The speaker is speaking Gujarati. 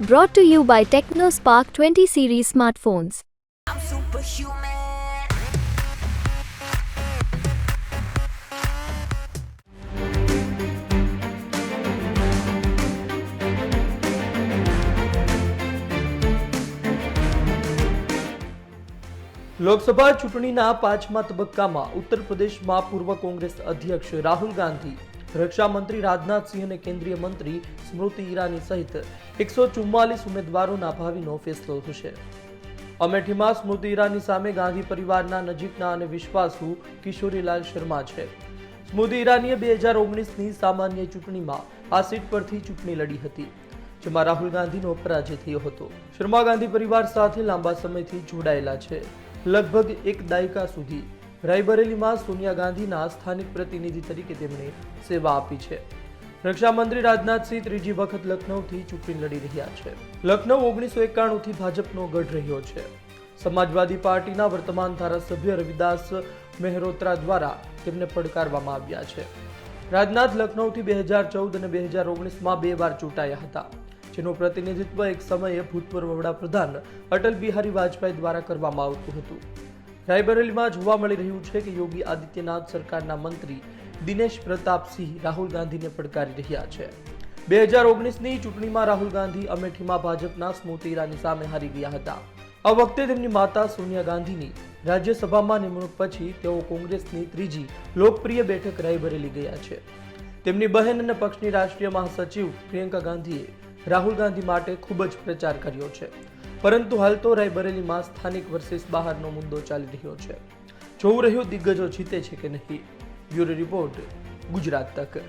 Brought to you by TechnoSpark 20 series smartphones. I'm superhuman. Lok Sabha ચૂંટણીના પાંચમા તબક્કામાં ઉત્તર પ્રદેશમાં પૂર્વ કોંગ્રેસ અધ્યક્ષ રાહુલ ગાંધી રક્ષા મંત્રી રાજનાથસિંહ અને કેન્દ્રીય મંત્રી સ્મૃતિ ઈરાની સહિત એકસો ચુમ્માલીસ ઉમેદવારોના ભાવિનો ફેસલો થશે. અમેઠીમાં સ્મૃતિ ઈરાની સામે ગાંધી પરિવારના નજીકના અને વિશ્વાસુ કિશોરીલાલ શર્મા છે. સ્મૃતિ ઈરાનીએ બે હજાર ઓગણીસની સામાન્ય ચૂંટણીમાં આ સીટ પરથી ચૂંટણી લડી હતી, જેમાં રાહુલ ગાંધીનો પરાજય થયો હતો. શર્મા ગાંધી પરિવાર સાથે લાંબા સમયથી જોડાયેલા છે, લગભગ એક દાયકા સુધી. રાયબરેલીમાં સોનિયા ગાંધીના સ્થાનિક પ્રતિનિધિ તરીકે તેમણે સેવા આપી છે. રક્ષામંત્રી રાજનાથસિંહ ત્રીજી વખત લખનૌથી ચૂંટણી લડી રહ્યા છે. લખનૌ ઓગણીસો એકાણુંથી ભાજપનો ગઢ રહ્યો છે. સમાજવાદી પાર્ટીના વર્તમાન ધારાસભ્ય રવિદાસ મહેરોત્રા દ્વારા તેમને પડકારવામાં આવ્યા છે. રાજનાથ લખનૌથી બે હજાર ચૌદ અને બે હજાર ઓગણીસમાં બે વાર ચૂંટાયા હતા. જેનું પ્રતિનિધિત્વ એક સમયે ભૂતપૂર્વ વડાપ્રધાન અટલ બિહારી વાજપેયી દ્વારા કરવામાં આવતું હતું. રાયબરેલીમાં જોવા મળી રહ્યું છે કે યોગી આદિત્યનાથ સરકારના મંત્રી દિનેશ પ્રતાપસિંહ રાહુલ ગાંધીને પડકારી રહ્યા છે. બે હજાર ઓગણીસની ચૂંટણીમાં રાહુલ ગાંધી અમેઠીમાં ભાજપના સ્મૃતિ ઈરાની સામે હારી ગયા હતા. આ વખતે તેમની માતા સોનિયા ગાંધીની રાજ્યસભામાં નિમણૂક પછી તેઓ કોંગ્રેસની ત્રીજી લોકપ્રિય બેઠક રાયબરેલી ગયા છે. તેમની બહેન અને પક્ષની રાષ્ટ્રીય મહાસચિવ પ્રિયંકા ગાંધીએ રાહુલ ગાંધી માટે ખૂબ જ પ્રચાર કર્યો છે. પરંતુ હાલ તો રાયબરેલીમાં સ્થાનિક વર્સિસ બહારનો મુદ્દો ચાલી રહ્યો છે. જોવું રહ્યું દિગ્ગજો જીતે છે કે નહીં? બ્યુરો રિપોર્ટ ગુજરાત તક.